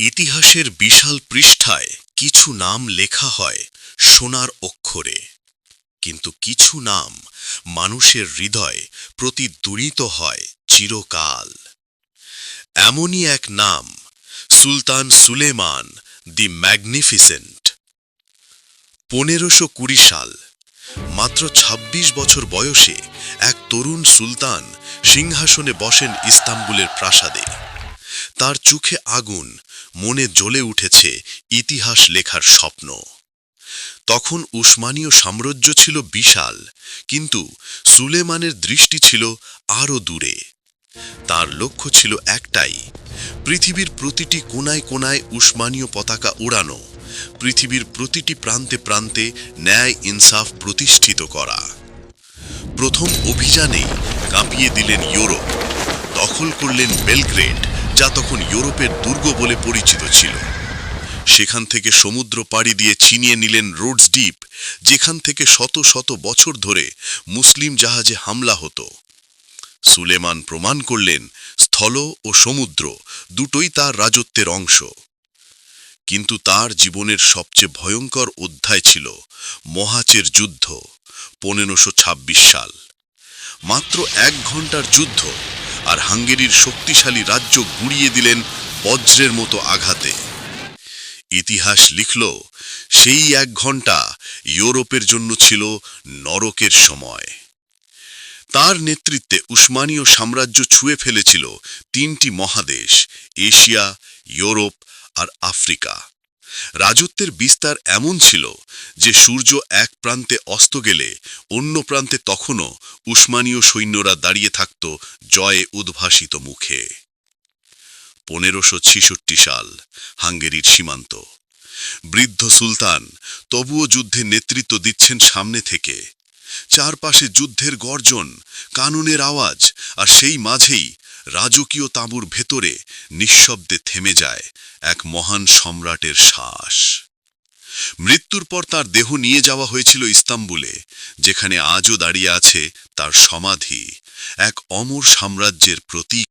ইতিহাসের বিশাল পৃষ্ঠায় কিছু নাম লেখা হয় সোনার অক্ষরে। কিন্তু কিছু নাম মানুষের হৃদয় প্রতিদ্বনিত হয় চিরকাল। এমনই এক নাম, সুলতান সুলেমান দি ম্যাগনিফিসেন্ট। পনেরোশো কুড়ি সাল, মাত্র ২৬ বছর বয়সে এক তরুণ সুলতান সিংহাসনে বসেন ইস্তাম্বুলের প্রাসাদে। তার চোখে আগুন, মনে জ্বলে উঠেছে ইতিহাস লেখার স্বপ্ন। তখন উসমানীয় সাম্রাজ্য ছিল বিশাল, কিন্তু সুলেমানের দৃষ্টি ছিল আরও দূরে। তার লক্ষ্য ছিল একটাই, পৃথিবীর প্রতিটি কোনায় কোনায় উসমানীয় পতাকা উড়ানো, পৃথিবীর প্রতিটি প্রান্তে প্রান্তে ন্যায় ইনসাফ প্রতিষ্ঠিত করা। প্রথম অভিযানেই কাঁপিয়ে দিলেন ইউরোপ, দখল করলেন বেলগ্রেড যা তখন ইউরোপের দুর্গ বলে পরিচিত ছিল। সেখান থেকে সমুদ্র পাড়ি দিয়ে ছিনিয়ে নিলেন রোডস দ্বীপ, যেখান থেকে শত শত বছর ধরে মুসলিম জাহাজে হামলা হতো। সুলেমান প্রমাণ করলেন, স্থল ও সমুদ্র দুটোই তার রাজত্বের অংশ। কিন্তু তার জীবনের সবচেয়ে ভয়ঙ্কর অধ্যায় ছিল মহাচের যুদ্ধ, পনেরোশো সাল। মাত্র এক ঘণ্টার যুদ্ধ আর হাঙ্গেরির শক্তিশালী রাজ্য গুড়িয়ে দিলেন বজ্রের মতো আঘাতে। ইতিহাস লিখল, সেই এক ঘণ্টা ইউরোপের জন্য ছিল নরকের সময়। তার নেতৃত্বে উসমানীয় সাম্রাজ্য ছুঁয়ে ফেলেছিল তিনটি মহাদেশ, এশিয়া, ইউরোপ আর আফ্রিকা। রাজত্বের বিস্তার এমন ছিল যে সূর্য এক প্রান্তে অস্ত গেলে অন্য প্রান্তে তখনও উসমানীয় সৈন্যরা দাঁড়িয়ে থাকত জয়ে উদ্ভাসিত মুখে। পনেরোশো সাল, হাঙ্গেরির সীমান্ত। বৃদ্ধ সুলতান তবুও যুদ্ধে নেতৃত্ব দিচ্ছেন সামনে থেকে। চারপাশে যুদ্ধের গর্জন, কানুনের আওয়াজ আর সেই মাঝেই রাজকীয় তাঁবুর ভেতরে নিঃশব্দে থেমে যায় এক মহান সম্রাটের শ্বাস। মৃত্যুর পর তার দেহ নিয়ে যাওয়া হয়েছিল ইস্তাম্বুলে, যেখানে আজও দাঁড়িয়ে আছে তার সমাধি, এক অমর সাম্রাজ্যের প্রতীক।